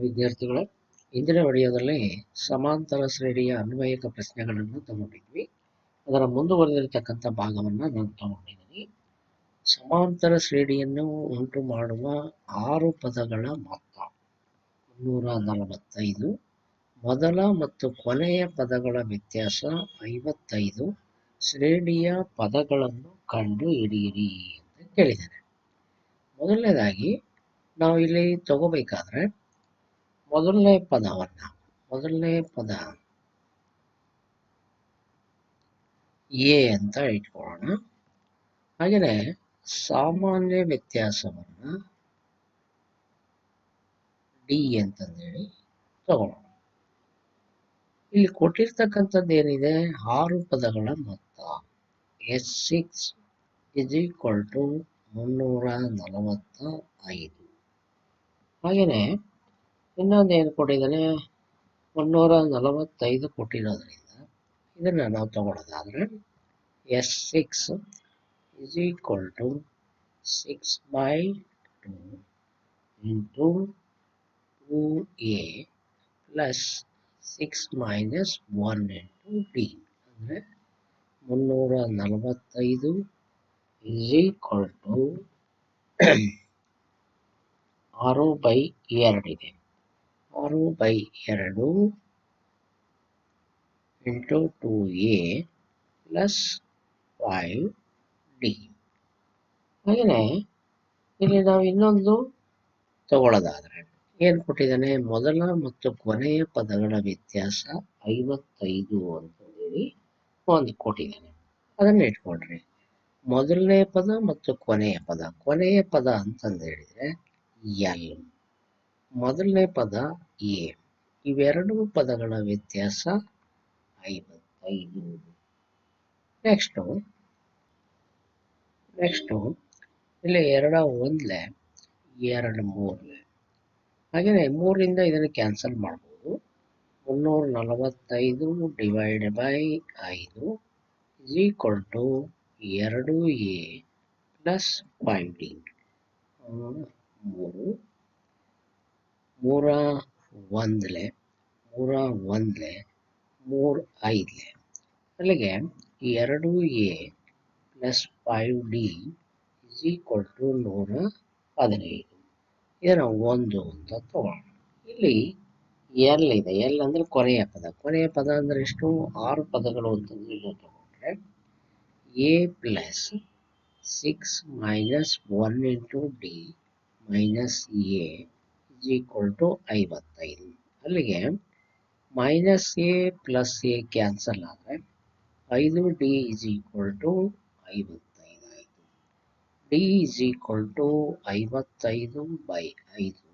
ವಿದ್ಯಾರ್ಥಿಗಳೇ ಇಂದಿನ ವಿಡಿಯೋದಲ್ಲಿ ಸಮಾಂತರ ಶ್ರೇಣಿಯ ಅನ್ವಯಿಕ ಪ್ರಶ್ನೆಗಳನ್ನು ತಗೊಂಡಿದ್ವಿ. ಅದರ ಮುಂದುವರೆದಿರತಕ್ಕಂಥ ಭಾಗವನ್ನು ನಾನು ತಗೊಂಡಿದ್ದೀನಿ. ಸಮಾಂತರ ಶ್ರೇಣಿಯನ್ನು ಉಂಟು ಮಾಡುವ ಆರು ಪದಗಳ ಮೊತ್ತ ಮುನ್ನೂರ ನಲವತ್ತೈದು. ಮೊದಲ ಮತ್ತು ಕೊನೆಯ ಪದಗಳ ವ್ಯತ್ಯಾಸ ಐವತ್ತೈದು. ಶ್ರೇಣಿಯ ಪದಗಳನ್ನು ಕಂಡು ಹಿಡಿಯಿರಿ ಅಂತ ಕೇಳಿದ್ದಾರೆ ಮೊದಲನೇದಾಗಿ ನಾವು ಇಲ್ಲಿ ತಗೋಬೇಕಾದ್ರೆ ಮೊದಲನೇ ಪದವನ್ನ, ಮೊದಲನೇ ಪದ. ಎ ಅಂತ ಇಟ್ಕೊಳ್ಳೋಣ. ಹಾಗೆಯೇ ಸಾಮಾನ್ಯ ವ್ಯತ್ಯಾಸವನ್ನ ಡಿ ಅಂತಂದೇಳಿ ತಗೊಳ್ಳೋಣ. ಇಲ್ಲಿ ಕೊಟ್ಟಿರ್ತಕ್ಕಂಥದ್ದು ಏನಿದೆ? ಆರು ಪದಗಳ ಮೊತ್ತ. S six is equal to ಮುನ್ನೂರ ನಲವತ್ತ ಐದು ಹಾಗೆಯೇ ಇನ್ನೊಂದು ಏನು ಕೊಟ್ಟಿದ್ದಾನೆ ಮುನ್ನೂರ ನಲವತ್ತೈದು ಕೊಟ್ಟಿರೋದ್ರಿಂದ ಇದನ್ನು ನಾವು ತಗೊಳ್ಳೋದಾದರೆ S six is equal to six by two into two A plus six minus one into D. ಅಂದರೆ ಮುನ್ನೂರ ನಲವತ್ತೈದು ಇಸ್ ಈಕ್ವಲ್ ಟು ಆರು ಬೈ ಎರಡಿದೆ ಆರು ಬೈ ಎರಡು into two A plus five D. ಹಾಗೆಯೇ ಇಲ್ಲಿ ನಾವು ಇನ್ನೊಂದು ತಗೊಳ್ಳೋದಾದರೆ ಏನು ಕೊಟ್ಟಿದ್ದಾನೆ? ಮೊದಲ ಮತ್ತು ಕೊನೆಯ ಪದಗಳ ವ್ಯತ್ಯಾಸ ಐವತ್ತೈದು ಅಂತ ಹೇಳಿ ಒಂದು ಕೊಟ್ಟಿದ್ದಾನೆ. ಅದನ್ನು ಇಟ್ಕೊಳ್ರಿ. ಮೊದಲನೇ ಪದ ಮತ್ತು ಕೊನೆಯ ಪದ. ಕೊನೆಯ ಪದ ಅಂತಂದು ಹೇಳಿದರೆ ಎಲ್. ಮೊದಲನೇ ಪದ ಎ. ಇವೆರಡು ಪದಗಳ ವ್ಯತ್ಯಾಸ ಐವತ್ತೈದು. ನೆಕ್ಸ್ಟು ನೆಕ್ಸ್ಟು ಇಲ್ಲಿ ಎರಡ ಒಂದ್ಲೆ, ಎರಡು ಮೂರು ಹಾಗೆಯೇ ಮೂರಿಂದ ಇದನ್ನು ಕ್ಯಾನ್ಸಲ್ ಮಾಡ್ಬೋದು. ಮುನ್ನೂರ ನಲವತ್ತೈದು ಡಿವೈಡ್ ಬೈ ಐದು ಇಸ್ ಈಕ್ವಲ್ ಟು ಎರಡು ಎ ಪ್ಲಸ್ ಫೈವ್ ಡಿ ಮೂರು. ಮೂರ ಒಂದ್ಲೆ ಮೂರ ಒಂದ್ಲೆ, ಮೂರು ಐದ್ಲೆ. ಅಲ್ಲಿಗೆ ಎರಡು A plus five D is equal to ನೂರ ಹದಿನೈದು. ಇದನ್ನು ಒಂದು ಅಂತ ತಗೊಳ್ಳೋಣ ಇಲ್ಲಿ ಎಲ್ ಇದೆ. ಎಲ್ ಅಂದರೆ ಕೊನೆಯ ಪದ. ಕೊನೆಯ ಪದ ಅಂದರೆ ಎಷ್ಟು? ಆರು ಪದಗಳು ಅಂತಂದ್ರೆ ನೀವು ತಗೊಂಡ್ರೆ A plus six minus one into D minus A equal to ಐವತ್ತೈದು. ಅಲ್ಲಿಗೆ minus A plus A cancel ಆದರೆ ಐದು ಡಿ ಇಸ್ ಈಕ್ವಲ್ ಟು ಐವತ್ತೈದು ಆಯಿತು. ಡಿ ಇಸ್ ಈಕ್ವಲ್ ಟು ಐವತ್ತೈದು ಬೈ ಐದು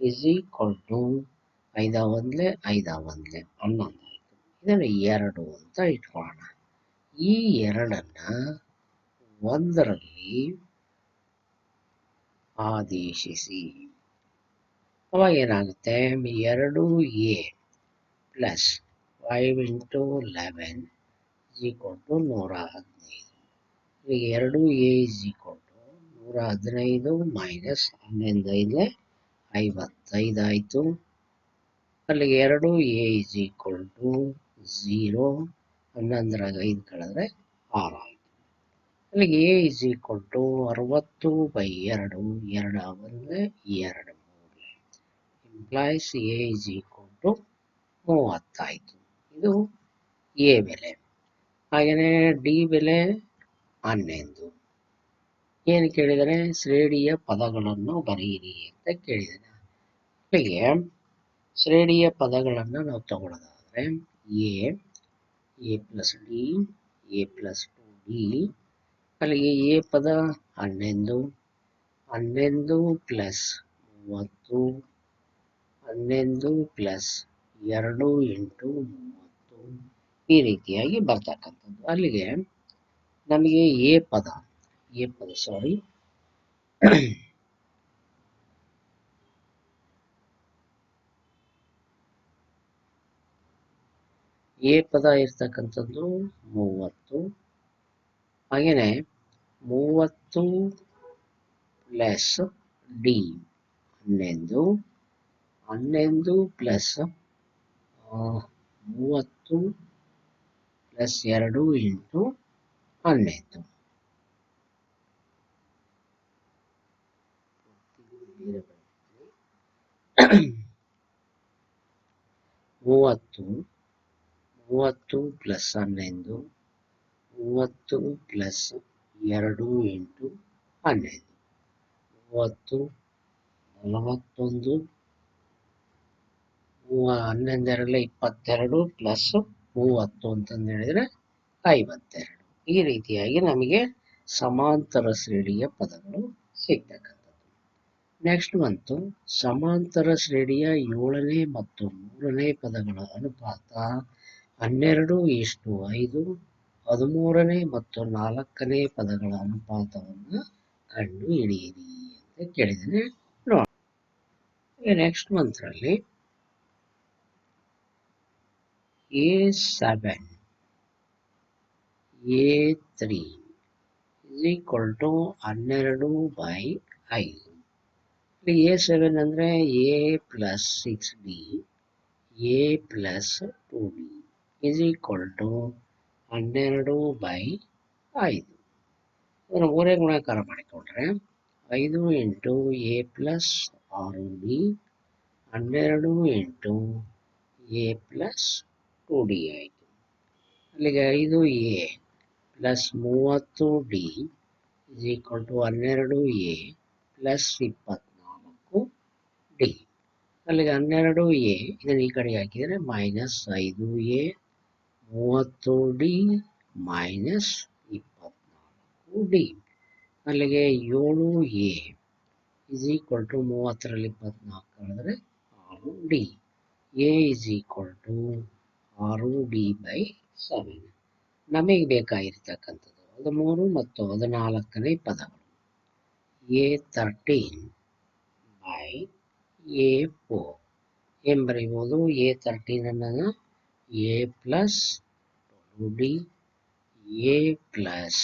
ಇಸ್ ಈಕ್ವಲ್ ಟು ಐದ ಒಂದ್ಲೆ ಐದ ಒಂದ್ಲೆ ಹನ್ನೊಂದು ಆಯಿತು. ಇದನ್ನು ಎರಡು ಅಂತ ಇಟ್ಕೊಳ್ಳೋಣ. ಈ ಎರಡನ್ನು ಒಂದರಲ್ಲಿ ಆದೇಶಿಸಿ. ಅವಾಗ ಏನಾಗುತ್ತೆ ಎರಡು A plus five into eleven equal to ನೂರ ಹದಿನೈದು. ಈಗ ಎರಡು ಎ ಇಸ್ ಈಕ್ವಲ್ ಟು ನೂರ ಹದಿನೈದು ಮೈನಸ್ ಹನ್ನೊಂದು ಐದು ಐವತ್ತೈದು ಆಯಿತು. ಅಲ್ಲಿಗೆ ಎರಡು A is equal to zero ಹನ್ನೊಂದರಾಗ ಐದು ಕಳೆದ್ರೆ ಆರು ಆಯಿತು. ಅಲ್ಲಿಗೆ ಎ ಇಸ್ ಈಕ್ವಲ್ ಟು ಅರವತ್ತು ಬೈ ಎರಡು ಎರಡು ಅಂದರೆ ಎರಡು. Implies A is equal to ಮೂವತ್ತಾಯಿತು ಇದು ಎ ಬೆಲೆ ಹಾಗೆಯೇ ಡಿ ಬೆಲೆ ಹನ್ನೊಂದು ಏನು ಕೇಳಿದರೆ ಶ್ರೇಣಿಯ ಪದಗಳನ್ನು ಬರೆಯಿರಿ ಅಂತ ಕೇಳಿದಾರೆ ಅಲ್ಲಿಗೆ ಶ್ರೇಣಿಯ ಪದಗಳನ್ನು ನಾವು ತಗೊಳ್ಳೋದಾದರೆ A A plus D A plus two D ಅಲ್ಲಿಗೆ ಎ ಪದ ಹನ್ನೊಂದು ಹನ್ನೊಂದು ಪ್ಲಸ್ ಮೂವತ್ತು ಹನ್ನೊಂದು ಪ್ಲಸ್ ಎರಡು ಎಂಟು ಮೂವತ್ತು ಈ ರೀತಿಯಾಗಿ ಬರ್ತಕ್ಕಂಥದ್ದು. ಅಲ್ಲಿಗೆ ನಮಗೆ ಎ ಪದ ಎ ಪದ ಸಾರಿ ಎ ಪದ ಇರ್ತಕ್ಕಂಥದ್ದು ಮೂವತ್ತು. ಹಾಗೆಯೇ ಮೂವತ್ತು ಪ್ಲಸ್ ಡಿ ಹನ್ನೊಂದು ಹನ್ನೊಂದು ಪ್ಲಸ್ ಮೂವತ್ತು ಪ್ಲಸ್ ಎರಡು ಇಂಟು ಹನ್ನೊಂದು ಮೂವತ್ತು ಮೂವತ್ತು ಪ್ಲಸ್ ಹನ್ನೊಂದು ಮೂವತ್ತು ಪ್ಲಸ್ ಎರಡು ಇಂಟು ಹನ್ನೊಂದು ಮೂವತ್ತು, ನಲವತ್ತೊಂದು ಹನ್ನೊಂದೆರಡಲೆ ಇಪ್ಪತ್ತೆರಡು ಪ್ಲಸ್ ಮೂವತ್ತು ಅಂತಂದು ಹೇಳಿದ್ರೆ ಐವತ್ತೆರಡು. ಈ ರೀತಿಯಾಗಿ ನಮಗೆ ಸಮಾಂತರ ಶ್ರೇಣಿಯ ಪದಗಳು ಸಿಗ್ತಕ್ಕಂಥದ್ದು. ನೆಕ್ಸ್ಟ್ ಬಂತು. ಸಮಾಂತರ ಶ್ರೇಣಿಯ ಏಳನೇ ಮತ್ತು ಮೂರನೇ ಪದಗಳ ಅನುಪಾತ ಹನ್ನೆರಡು ಇಷ್ಟು ಐದು, ಹದಿಮೂರನೇ ಮತ್ತು ನಾಲ್ಕನೇ ಪದಗಳ ಅನುಪಾತವನ್ನು ಕಂಡು ಹಿಡಿಯಿರಿ ಅಂತ ಕೇಳಿದರೆ ನೋಡಿ next ಮಂತ್ರಲ್ಲಿ A seven A three is equal to ಹನ್ನೆರಡು ಬೈ ಐದು ಎ ಸೆವೆನ್ ಅಂದರೆ A plus six D A plus two D is equal to ಹನ್ನೆರಡು ಬೈ ಐದು ಅದನ್ನು ಮೂರೇ ಗುಣಾಕಾರ ಮಾಡಿಕೊಂಡ್ರೆ ಐದು ಇಂಟು ಎ ಪ್ಲಸ್ ಆರು ಡಿ ಹನ್ನೆರಡು into A plus two D ಆಯಿತು ಅಲ್ಲಿಗೆ ಐದು ಎ ಪ್ಲಸ್ ಮೂವತ್ತು ಡಿ ಇಸ್ ಈಕ್ವಲ್ ಟು ಹನ್ನೆರಡು ಎ ಪ್ಲಸ್ ಇಪ್ಪತ್ನಾಲ್ಕು ಡಿ. ಅಲ್ಲಿಗೆ ಹನ್ನೆರಡು ಎ ಇದನ್ನು ಈ ಕಡೆಗೆ ಹಾಕಿದರೆ ಮೈನಸ್ ಐದು ಎ ಮೂವತ್ತು ಡಿ ಮೈನಸ್ ಇಪ್ಪತ್ನಾಲ್ಕು ಡಿ. ಅಲ್ಲಿಗೆ ಏಳು ಎ ಇಸ್ ಈಕ್ವಲ್ ಟು ಮೂವತ್ತರಲ್ಲಿ ಇಪ್ಪತ್ನಾಲ್ಕು ಕಳೆದರೆ ಆರು D. A is equal to ಆರು ಡಿ ಬೈ ಸೆವೆನ್. ನಮಗೆ ಬೇಕಾಗಿರ್ತಕ್ಕಂಥದ್ದು ಹದಿಮೂರು ಮತ್ತು ಹದಿನಾಲ್ಕನೇ ಪದಗಳು. A thirteen by A four. ಏನು ಬರೀಬೋದು ಎ ತರ್ಟೀನ್ ಅನ್ನೋದು A plus two D A plus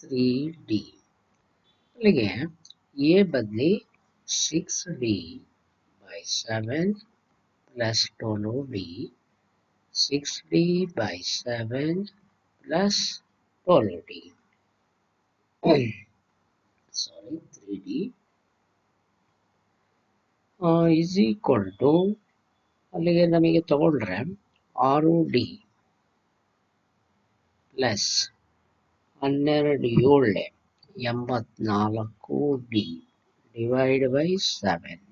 three D ಅಲ್ಲಿಗೆ ಎ ಬದಲಿ six D by seven plus twelve D. Six D by seven plus twelve D sorry three D is ಅಲ್ಲಿಗೆ ನಮಗೆ ತಗೊಂಡ್ರೆ ಆರು D plus ಹನ್ನೆರಡು ಏಳೆ ಎಂಬತ್ನಾಲ್ಕು ಡಿ ಡಿವೈಡ್ ಬೈ ಸೆವೆನ್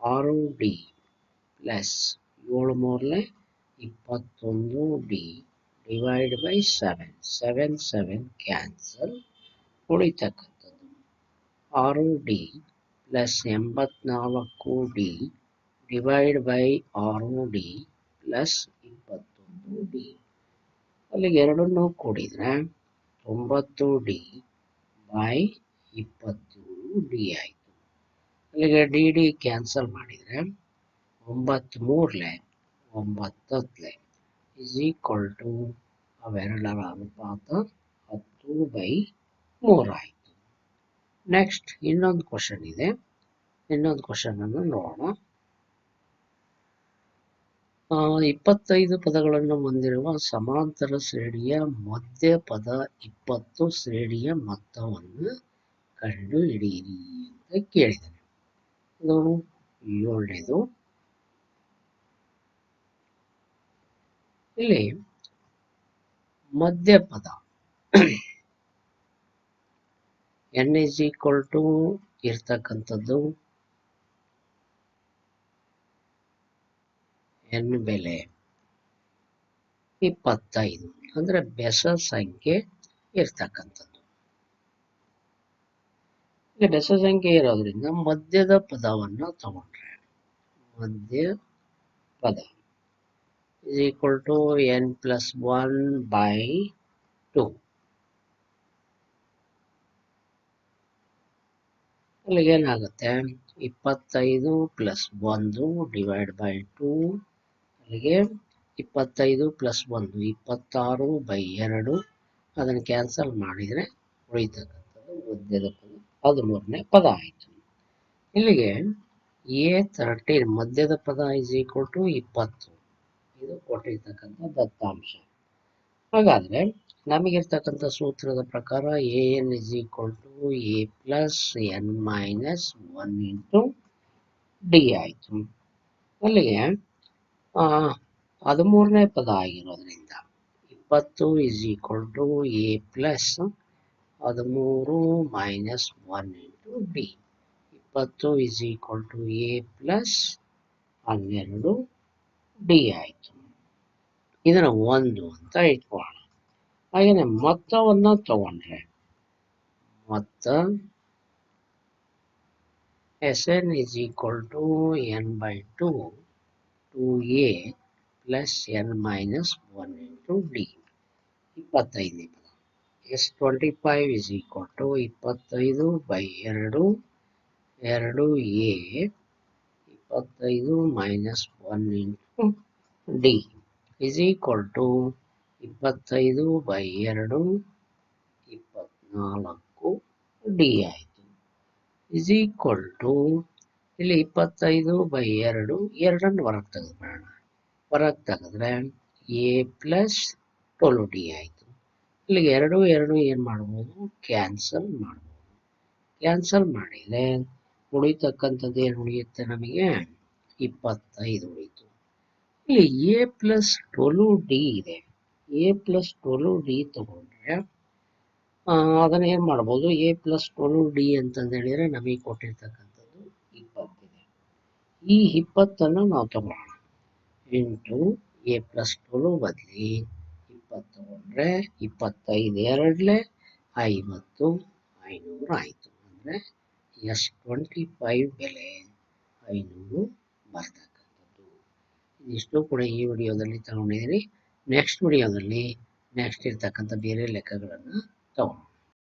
ಆರು ಡಿ ಪ್ಲಸ್ ಏಳು ಮೂರಲೆ ಇಪ್ಪತ್ತೊಂದು D divide by seven seven seven cancel ಉಳಿತಕ್ಕಂಥದ್ದು. ಆರು ಡಿ ಪ್ಲಸ್ ಎಂಬತ್ನಾಲ್ಕು ಡಿ ಡಿವೈಡ್ ಬೈ ಆರು ಡಿ ಪ್ಲಸ್ ಇಪ್ಪತ್ತೊಂದು ಡಿ ಅಲ್ಲಿಗೆ ಎರಡನ್ನೂ ಕೂಡಿದರೆ ತೊಂಬತ್ತು ಡಿ ಬೈ ಇಪ್ಪತ್ತೇಳು ಡಿ ಆಯಿತು. ಅಲ್ಲಿಗೆ ಡಿ ಡಿ ಕ್ಯಾನ್ಸಲ್ ಮಾಡಿದರೆ ಒಂಬತ್ತು ಒಂಬತ್ತತ್ಲೆ ಇಸ್ ಈಕ್ವಲ್ ಟು ಅವೆರಡರ ಅನುಪಾತ ಹತ್ತು ಬೈ ಮೂರಾಯಿತು ನೆಕ್ಸ್ಟ್ ಇನ್ನೊಂದು ಕ್ವಶನ್ ಇದೆ. ಇನ್ನೊಂದು ಕ್ವಶನನ್ನು ನೋಡೋಣ. ಇಪ್ಪತ್ತೈದು ಪದಗಳನ್ನು ಹೊಂದಿರುವ ಸಮಾಂತರ ಶ್ರೇಣಿಯ ಮಧ್ಯ ಪದ ಇಪ್ಪತ್ತು ಶ್ರೇಣಿಯ ಮೊತ್ತವನ್ನು ಕಂಡುಹಿಡಿಯಿರಿ ಅಂತ ಕೇಳಿದ್ದಾರೆ ಇದು ಏಳನೇದು ಇಲ್ಲಿ ಮಧ್ಯ ಪದ ಎನ್ ಇಸ್ ಈಕ್ವಲ್ ಟು ಇರ್ತಕ್ಕಂಥದ್ದು ಎನ್ ಬೆಲೆ ಇಪ್ಪತ್ತೈದು. ಅಂದ್ರೆ ಬೆಸ ಸಂಖ್ಯೆ ಇರ್ತಕ್ಕಂಥದ್ದು. ಇಲ್ಲಿ ಬೆಸ ಸಂಖ್ಯೆ ಇರೋದ್ರಿಂದ ಮಧ್ಯದ ಪದವನ್ನು ತಗೊಂಡ್ರೆ ಮಧ್ಯ ಪದ is equal to n plus 1 by 2 ಅಲ್ಲಿಗೆ ಏನಾಗುತ್ತೆ? ಇಪ್ಪತ್ತೈದು ಪ್ಲಸ್ ಒಂದು ಡಿವೈಡ್ ಬೈ ಟೂ ಅಲ್ಲಿಗೆ ಇಪ್ಪತ್ತೈದು ಪ್ಲಸ್ ಒಂದು, ಇಪ್ಪತ್ತಾರು ಬೈ ಎರಡು. ಅದನ್ನು ಕ್ಯಾನ್ಸಲ್ ಮಾಡಿದರೆ ಉಳಿತಕ್ಕಂಥದ್ದು ಮಧ್ಯದ ಹದಿಮೂರನೇ ಪದ ಆಯಿತು. ಇಲ್ಲಿಗೆ ಎ ತರ್ಟೀನ್ ಮಧ್ಯದ ಪದ ಇಸ್ ಈಕ್ವಲ್ ಟು ಇಪ್ಪತ್ತು. ಇದು ಕೊಟ್ಟಿರ್ತಕ್ಕಂಥ ದತ್ತಾಂಶ. ಹಾಗಾದರೆ ನಮಗಿರ್ತಕ್ಕಂಥ ಸೂತ್ರದ ಪ್ರಕಾರ A N is equal to A plus N minus one into D ಆಯಿತು. ಅಲ್ಲಿಗೆ ಹದಿಮೂರನೇ ಪದ ಆಗಿರೋದ್ರಿಂದ ಇಪ್ಪತ್ತು is equal to A plus ಹದಿಮೂರು ಮೈನಸ್ ಒನ್ ಇಂಟು ಡಿ ಇಪ್ಪತ್ತು is equal to A plus ಹನ್ನೆರಡು ಡಿ ಆಯಿತು. ಇದರ ಒಂದು ಅಂತ ಇಟ್ಕೊಳ್ಳೋಣ. ಹಾಗೇನೆ ಮೊತ್ತವನ್ನು ತಗೊಂಡ್ರೆ. ಮೊತ್ತ S N is equal to N by two two A plus N minus one into D ಇಪ್ಪತ್ತೈದು S twenty five is equal to ಇಪ್ಪತ್ತೈದು ಬೈ ಎರಡು ಎರಡು ಎ ಇಪ್ಪತ್ತೈದು minus one into D is equal to ಇಪ್ಪತ್ತೈದು by ಎರಡು ಇಪ್ಪತ್ನಾಲ್ಕು D ಆಯಿತು. Is equal to ಇಲ್ಲಿ ಇಪ್ಪತ್ತೈದು ಬೈ ಎರಡು ಎರಡನ್ನು ಹೊರಗೆ ತೆಗೆದುಬಿಡೋಣ ಹೊರಗೆ ತೆಗೆದ್ರೆ ಎ ಪ್ಲಸ್ ಟೋಲು ಡಿ ಆಯಿತು. ಇಲ್ಲಿಗೆ ಎರಡು ಎರಡು ಏನು ಮಾಡ್ಬೋದು? ಕ್ಯಾನ್ಸಲ್ ಮಾಡ್ಬೋದು. ಕ್ಯಾನ್ಸಲ್ ಮಾಡಿದರೆ ಉಳಿತಕ್ಕಂಥದ್ದು ಏನು ಉಳಿಯುತ್ತೆ ನಮಗೆ? ಇಪ್ಪತ್ತೈದು ಉಳಿತು. ಇಲ್ಲಿ ಎ ಪ್ಲಸ್ ಟೊಲು ಡಿ ಇದೆ. ಎ ಪ್ಲಸ್ ಟೊಲು ಡಿ ತಗೊಂಡ್ರೆ ಅದನ್ನು ಏನು ಮಾಡ್ಬೋದು? ಎ ಪ್ಲಸ್ ಟೊಲು ಡಿ ಅಂತಂದು ಹೇಳಿದರೆ ನಮಗೆ ಕೊಟ್ಟಿರ್ತಕ್ಕಂಥದ್ದು ಇಪ್ಪತ್ತಿದೆ. ಈ ಇಪ್ಪತ್ತನ್ನು ನಾವು ತಗೊಳ್ಳೋಣ. ಇಂಟು ಎ ಪ್ಲಸ್ ಟೊಲು ಬದಲಿ ಇಪ್ಪತ್ತು ತಗೊಂಡ್ರೆ ಇಪ್ಪತ್ತೈದು ಎರಡಲೆ ಐವತ್ತು, ಐನೂರು ಆಯಿತು. ಅಂದರೆ ಎಸ್ ಟ್ವೆಂಟಿ ಫೈವ್ ಬೆಲೆ ಐನೂರು ಬರ್ತಕ್ಕಂಥದ್ದು. ಇದಿಷ್ಟು ಕೂಡ ಈ ವಿಡಿಯೋದಲ್ಲಿ ತಗೊಂಡಿದ್ದೀನಿ ನೆಕ್ಸ್ಟ್ ವಿಡಿಯೋದಲ್ಲಿ ನೆಕ್ಸ್ಟ್ ಇರ್ತಕ್ಕಂಥ ಬೇರೆ ಲೆಕ್ಕಗಳನ್ನು ತಗೊಂಡು